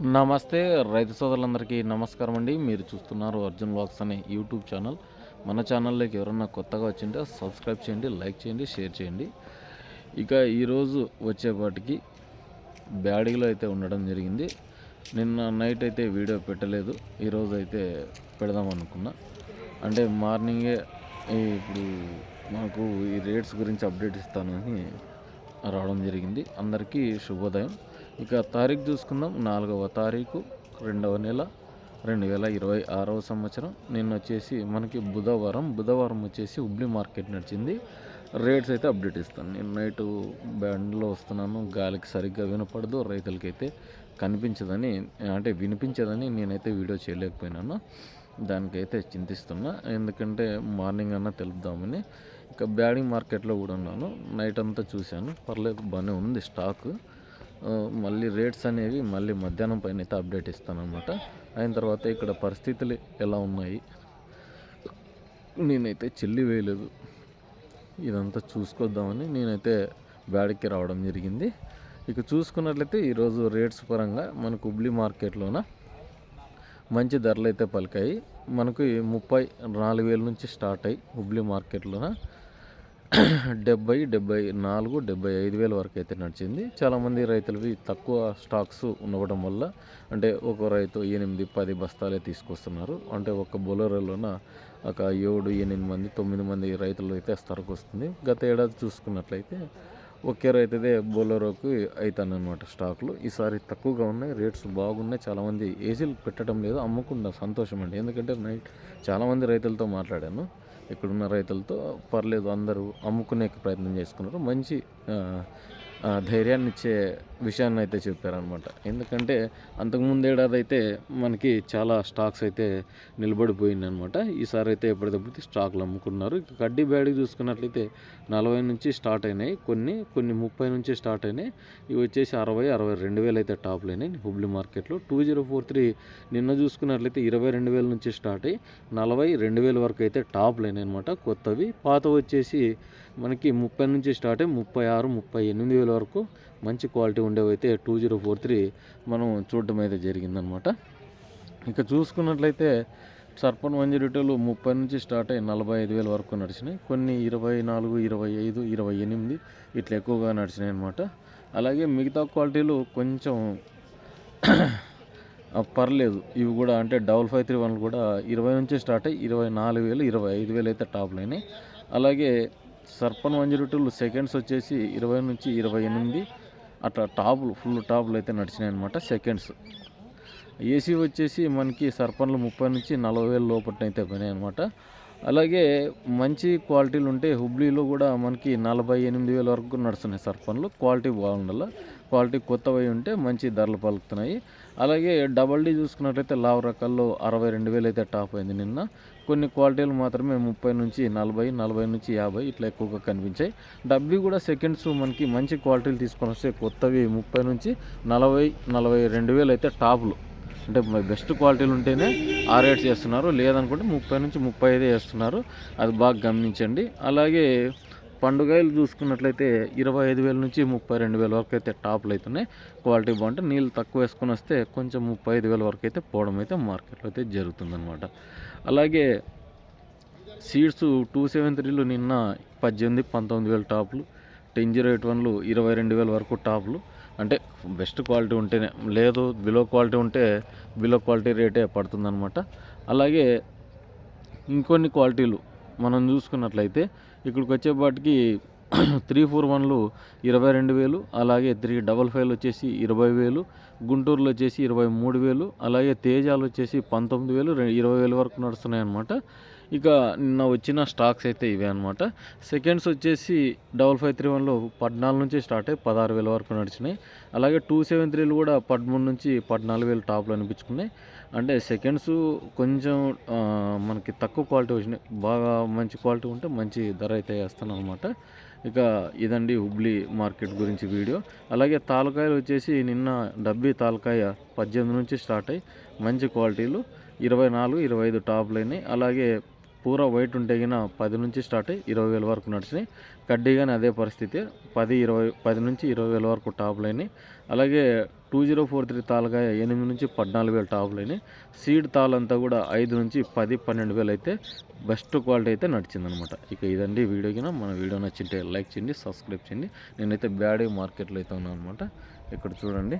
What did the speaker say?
నమస్తే రైతు సోదరులందరికీ నమస్కారం అండి. మీరు చూస్తున్నారు అర్జున్ బ్లాగ్స్ అనే యూట్యూబ్ ఛానల్. మన ఛానల్లోకి ఎవరన్నా కొత్తగా వచ్చింటే సబ్స్క్రైబ్ చేయండి లైక్ చేయండి షేర్ చేయండి. ఇక ఈరోజు వచ్చేపాటికి బ్యాడీలో అయితే ఉండడం జరిగింది. నిన్న నైట్ అయితే వీడియో పెట్టలేదు. ఈరోజు అయితే పెడదాం అనుకున్నా. అంటే మార్నింగే ఇప్పుడు మనకు ఈ రేట్స్ గురించి అప్డేట్ ఇస్తానని రావడం జరిగింది. అందరికీ శుభోదయం. ఇక తారీఖు చూసుకుందాం. నాలుగవ తారీఖు రెండవ నెల రెండు వేల ఇరవై ఆరవ సంవత్సరం. నిన్న వచ్చేసి మనకి బుధవారం బుధవారం వచ్చేసి హుబ్లీ మార్కెట్ నడిచింది. రేట్స్ అయితే అప్డేట్ ఇస్తాను. నేను నైట్ బ్యాండ్లో వస్తున్నాను. గాలికి సరిగ్గా వినపడదు రైతులకైతే కనిపించదని అంటే వినిపించదని నేనైతే వీడియో చేయలేకపోయినాను. దానికైతే చింతిస్తున్నా. ఎందుకంటే మార్నింగ్ అన్నా తెలుపుదామని. ఇక బ్యాడింగ్ మార్కెట్లో కూడా ఉన్నాను. నైట్ అంతా చూశాను. పర్లేదు బాగానే ఉంది స్టాక్. మళ్ళీ రేట్స్ అనేవి మళ్ళీ మధ్యాహ్నం పైన అయితే అప్డేట్ ఇస్తానమాట అయిన తర్వాత ఇక్కడ పరిస్థితులు ఎలా ఉన్నాయి? నేనైతే చెల్లి వేయలేదు. ఇదంతా చూసుకొద్దామని నేనైతే బ్యాడ్కి రావడం జరిగింది. ఇక చూసుకున్నట్లయితే ఈరోజు రేట్స్ పరంగా మనకు హుబ్లీ మార్కెట్లోన మంచి ధరలు అయితే పలికాయి. మనకు ముప్పై నాలుగు వేల నుంచి స్టార్ట్ అయ్యి హుబ్లీ మార్కెట్లోన డెబ్బై డెబ్బై నాలుగు డెబ్బై ఐదు వేల వరకు అయితే నడిచింది. చాలామంది రైతులవి తక్కువ స్టాక్స్ ఉండవడం వల్ల అంటే ఒక రైతు ఎనిమిది పది బస్తాలే తీసుకొస్తున్నారు. అంటే ఒక బొలరోలోన ఒక ఏడు ఎనిమిది మంది తొమ్మిది మంది రైతులు అయితే సరుకు వస్తుంది గత ఏడాది చూసుకున్నట్లయితే ఒకే రైతుదే బొలరోకి అవుతానమాట స్టాక్లు. ఈసారి తక్కువగా ఉన్నాయి రేట్స్ బాగున్నాయి. చాలామంది ఏసీలు పెట్టడం లేదు అమ్ముకున్న సంతోషం అండి. ఎందుకంటే నైట్ చాలామంది రైతులతో మాట్లాడాను. ఇక్కడున్న రైతులతో పర్లేదు అందరూ అమ్ముకునే ప్రయత్నం చేసుకున్నారు. మంచి ధైర్యాన్నిచ్చే ధైర్యాన్ని ఇచ్చే విషయాన్ని అయితే చెప్పారనమాట ఎందుకంటే అంతకుముందు ఏడాది అయితే మనకి చాలా స్టాక్స్ అయితే నిలబడిపోయింది అనమాట ఈసారి అయితే ఎప్పటికప్పుడు స్టాక్లు అమ్ముకున్నారు. ఇక కడ్డీ బ్యాడీ చూసుకున్నట్లయితే నలభై నుంచి స్టార్ట్ అయినాయి. కొన్ని కొన్ని ముప్పై నుంచి స్టార్ట్ అయినాయి. ఇవి వచ్చేసి అరవై అరవై రెండు వేలు అయితే టాప్లు అయినాయి హుబ్లీ మార్కెట్లో. టూ జీరో ఫోర్ త్రీ నిన్న చూసుకున్నట్లయితే ఇరవై రెండు వేల నుంచి స్టార్ట్ అయ్యి నలభై రెండు వేల వరకు అయితే టాప్లు అయినాయి అనమాట కొత్తవి పాత వచ్చేసి మనకి ముప్పై నుంచి స్టార్ట్ అయ్యి ముప్పై ఆరు ముప్పై ఎనిమిది వేల వరకు మంచి క్వాలిటీ ఉండేవి అయితే టూ జీరో ఫోర్ త్రీ మనం చూడటం అయితే జరిగిందనమాట. ఇక చూసుకున్నట్లయితే సర్పన్ మంజి రిటైలు ముప్పై నుంచి స్టార్ట్ అయ్యి నలభై ఐదు వేల వరకు నడిచినాయి. కొన్ని ఇరవై నాలుగు ఇరవై ఐదు ఇరవై ఎనిమిది ఇట్లా ఎక్కువగా నడిచినాయి అనమాట అలాగే మిగతా క్వాలిటీలు కొంచెం పర్లేదు. ఇవి కూడా అంటే డబల్ ఫైవ్ త్రీ వన్లు కూడా ఇరవై నుంచి స్టార్ట్ అయ్యి ఇరవై నాలుగు వేలు ఇరవై ఐదు వేలు అయితే టాప్లు అయినాయి. అలాగే సర్పన్ వన్ సెకండ్స్ వచ్చేసి ఇరవై నుంచి ఇరవై ఎనిమిది అట్లా టాపులు ఫుల్ టాపులు అయితే నడిచినాయి అనమాట సెకండ్స్ ఏసీ వచ్చేసి మనకి సర్పన్లు ముప్పై నుంచి నలభై వేల లోపల అయితే పోయినాయి అనమాట అలాగే మంచి క్వాలిటీలు ఉంటే హుబ్లీలో కూడా మనకి నలభై ఎనిమిది వేల వరకు నడుస్తున్నాయి సర్పన్లు క్వాలిటీ బాగుండాలి. క్వాలిటీ కొత్తవి ఉంటే మంచి ధరలు పలుకుతున్నాయి. అలాగే డబల్ డీ చూసుకున్నట్లయితే లావు రకాల్లో అరవై రెండు వేలు అయితే టాప్ అయింది నిన్న. కొన్ని క్వాలిటీలు మాత్రమే ముప్పై నుంచి నలభై నలభై నుంచి యాభై ఇట్లా ఎక్కువగా కనిపించాయి. డబ్బీ కూడా సెకండ్స్ మనకి మంచి క్వాలిటీలు తీసుకొని వస్తే కొత్తవి ముప్పై నుంచి నలభై నలభై రెండు వేలు అయితే టాపులు. అంటే బెస్ట్ క్వాలిటీలు ఉంటేనే ఆ రేట్స్ చేస్తున్నారు. లేదనుకుంటే ముప్పై నుంచి ముప్పై ఐదే వేస్తున్నారు. అది బాగా గమనించండి. అలాగే పండుగలు చూసుకున్నట్లయితే ఇరవై ఐదు వేల నుంచి ముప్పై రెండు వేల వరకు అయితే టాప్లు అవుతున్నాయి క్వాలిటీ బాగుంటే నీళ్ళు తక్కువ వేసుకొని వస్తే కొంచెం ముప్పై ఐదు వేల వరకు అయితే పోవడం అయితే మార్కెట్లో అయితే జరుగుతుందన్నమాట. అలాగే సీడ్స్ టూ సెవెన్ త్రీలు నిన్న పద్దెనిమిది పంతొమ్మిది వేల టాప్లు టెన్ జీరో ఎయిట్ వన్లు ఇరవై రెండు వేల వరకు టాప్లు. అంటే బెస్ట్ క్వాలిటీ ఉంటేనే లేదు బిలో క్వాలిటీ ఉంటే బిలో క్వాలిటీ రేటే పడుతుందన్నమాట. అలాగే ఇంకొన్ని క్వాలిటీలు మనం చూసుకున్నట్లయితే ఇక్కడికి వచ్చేపాటికి త్రీ ఫోర్ వన్లు ఇరవై రెండు వేలు అలాగే త్రీ డబల్ ఫైవ్లు వచ్చేసి ఇరవై వేలు గుంటూరులో వచ్చేసి ఇరవై మూడు వేలు అలాగే తేజాలు వచ్చేసి పంతొమ్మిది వేలు ఇరవై వేల వరకు నడుస్తున్నాయి అన్నమాట. ఇక నిన్న వచ్చిన స్టాక్స్ అయితే ఇవే అనమాట సెకండ్స్ వచ్చేసి డబల్ ఫైవ్ త్రీ వన్లో పద్నాలుగు నుంచి స్టార్ట్ అయ్యి పదహారు వేల వరకు నడిచినాయి. అలాగే టూ సెవెన్ త్రీలు కూడా పదమూడు నుంచి పద్నాలుగు వేలు టాప్లు అనిపించుకున్నాయి. అంటే సెకండ్స్ కొంచెం మనకి తక్కువ క్వాలిటీ వచ్చినాయి బాగా మంచి క్వాలిటీ ఉంటే మంచి ధర అయితే వేస్తాను అనమాట ఇక ఇదండి హుబ్లీ మార్కెట్ గురించి వీడియో. అలాగే తాలకాయలు వచ్చేసి నిన్న డబ్బీ తాలకాయ పద్దెనిమిది నుంచి స్టార్ట్ అయ్యి మంచి క్వాలిటీలు ఇరవై నాలుగు ఇరవై ఐదు టాప్లు అయినాయి. అలాగే పూర వైట్ ఉంటే గిన పది నుంచి స్టార్ట్ అయ్యి ఇరవై వేల వరకు నడిచినాయి. కడ్డీ కానీ అదే పరిస్థితి. పది ఇరవై పది నుంచి ఇరవై వేల వరకు టాప్లు అయినాయి అలాగే టూ జీరో ఫోర్ త్రీ తాలకాయ ఎనిమిది నుంచి పద్నాలుగు వేలు టాప్లు అయినాయి సీడ్ తాలంతా కూడా ఐదు నుంచి పది పన్నెండు వేలు అయితే బెస్ట్ క్వాలిటీ అయితే నడిచిందనమాట. ఇక ఇదండి వీడియో కింద మన వీడియో నచ్చింటే లైక్ చేయండి సబ్స్క్రైబ్ చేయండి. నేనైతే బ్యాడ్ మార్కెట్లో అయితే ఉన్నాను అనమాట ఇక్కడ చూడండి.